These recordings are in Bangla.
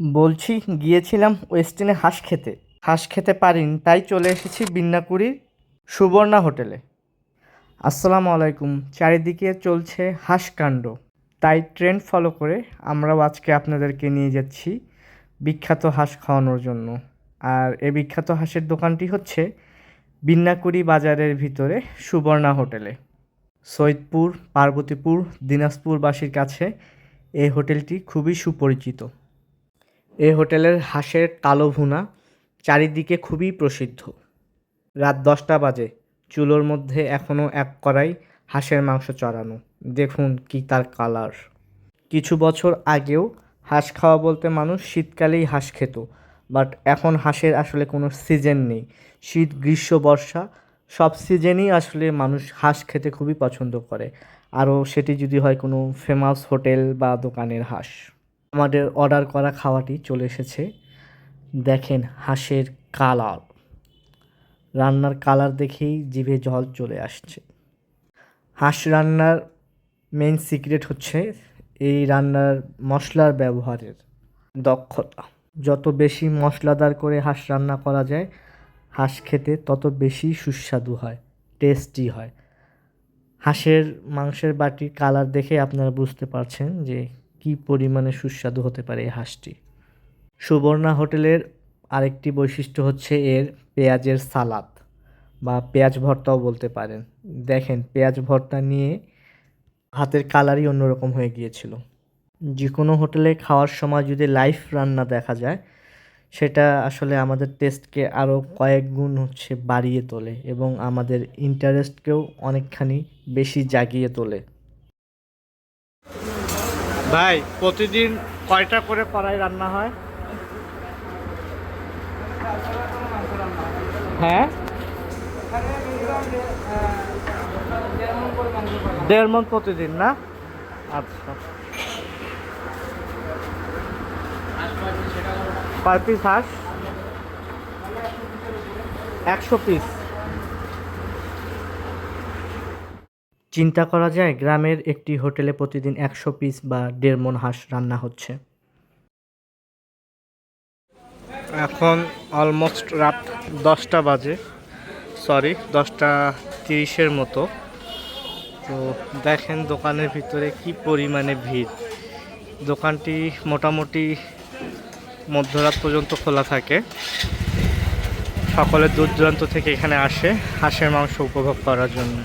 বলছি, গিয়েছিলাম ওয়েস্টিনে হাঁস খেতে। হাঁস খেতে পারিনি, তাই চলে এসেছি বিন্নাকুড়ির সুবর্ণা হোটেলে। আসসালামু আলাইকুম, চারিদিকে চলছে হাঁস কাণ্ড। তাই ট্রেন্ড ফলো করে আমরাও আজকে আপনাদেরকে নিয়ে যাচ্ছি বিখ্যাত হাঁস খাওয়ানোর জন্য। আর এই বিখ্যাত হাঁসের দোকানটি হচ্ছে বিন্নাকুড়ি বাজারের ভিতরে সুবর্ণা হোটেলে। সৈয়দপুর, পার্বতীপুর, দিনাজপুরবাসীর কাছে এই হোটেলটি খুবই সুপরিচিত। এই হোটেলের হাঁসের কালো ভুনা চারিদিকে খুবই প্রসিদ্ধ। রাত দশটা বাজে, চুলোর মধ্যে এখনও এক কড়াই হাঁসের মাংস চড়ানো। দেখুন কি তার কালার। কিছু বছর আগেও হাঁস খাওয়া বলতে মানুষ শীতকালেই হাঁস খেত, বাট এখন হাঁসের আসলে কোনো সিজন নেই। শীত, গ্রীষ্ম, বর্ষা, সব সিজনেই আসলে মানুষ হাঁস খেতে খুবই পছন্দ করে। আরও সেটি যদি হয় কোনো ফেমাস হোটেল বা দোকানের হাঁস। আমাদের অর্ডার করা খাওয়াটি চলে এসেছে। দেখেন হাঁসের কালার রান্নার কালার দেখেই জিভে জল চলে আসছে। হাঁস রান্নার মেইন সিক্রেট হচ্ছে এই রান্নার মশলার ব্যবহারের দক্ষতা। যত বেশি মশলাদার করে হাঁস রান্না করা যায়, হাঁস খেতে তত বেশি সুস্বাদু হয় টেস্টি হয়। হাঁসের মাংসের বাটির কালার দেখে আপনারা বুঝতে পারছেন যে কী পরিমাণে সুস্বাদু হতে পারে এই হাঁসটি? সুবর্ণা হোটেলের আরেকটি বৈশিষ্ট্য হচ্ছে এর পেঁয়াজের সালাদ বা পেঁয়াজ ভর্তাও বলতে পারেন। দেখেন, পেঁয়াজ ভর্তা নিয়ে হাতের কালারই অন্যরকম হয়ে গিয়েছিল। যে কোনো হোটেলে খাওয়ার সময় যদি লাইভ রান্না দেখা যায়, সেটা আসলে আমাদের টেস্টকে আরও কয়েক গুণ হচ্ছে বাড়িয়ে তোলে এবং আমাদের ইন্টারেস্টকেও অনেকখানি বেশি জাগিয়ে তোলে। ভাই, প্রতিদিন কয়টা করে কড়াই রান্না হয়? হ্যাঁ? দেড় মন প্রতিদিন না? আচ্ছা। কয় পিস হাঁস? একশো পিস চিন্তা করা যায় গ্রামের একটি হোটেলে প্রতিদিন একশো পিস বা দেড় মন হাঁস রান্না হচ্ছে। এখন অলমোস্ট রাত দশটা বাজে। সরি দশটা তিরিশের মতো। তো দেখেন দোকানের ভিতরে কি পরিমাণে ভিড়। দোকানটি মোটামুটি মধ্যরাত পর্যন্ত খোলা থাকে। সকলে দূর দূরান্ত থেকে এখানে আসে হাঁসের মাংস উপভোগ করার জন্য।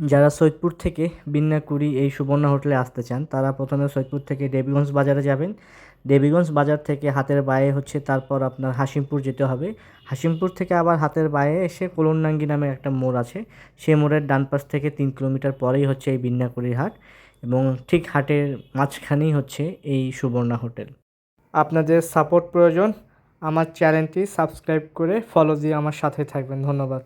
যারা সৈয়দপুর থেকে বিন্নাকুড়ি এই সুবর্ণা হোটেলে আসতে চান, তারা প্রথমে সৈয়দপুর থেকে দেবীগঞ্জ বাজারে যাবেন। দেবীগঞ্জ বাজার থেকে হাতের বায়ে হচ্ছে তারপর আপনার হাসিমপুর যেতে হবে। হাসিমপুর থেকে আবার হাতের বায়ে এসে কোলনডাঙ্গি নামে একটা মোড় আছে। সেই মোড়ের ডান পাশ থেকে তিন কিলোমিটার পরেই হচ্ছে এই বিন্নাকুড়ির হাট এবং ঠিক হাটের মাঝখানেই হচ্ছে এই সুবর্ণা হোটেল। আপনাদের সাপোর্ট প্রয়োজন। আমার চ্যানেলটি সাবস্ক্রাইব করে ফলো দিয়ে আমার সাথে থাকবেন। ধন্যবাদ।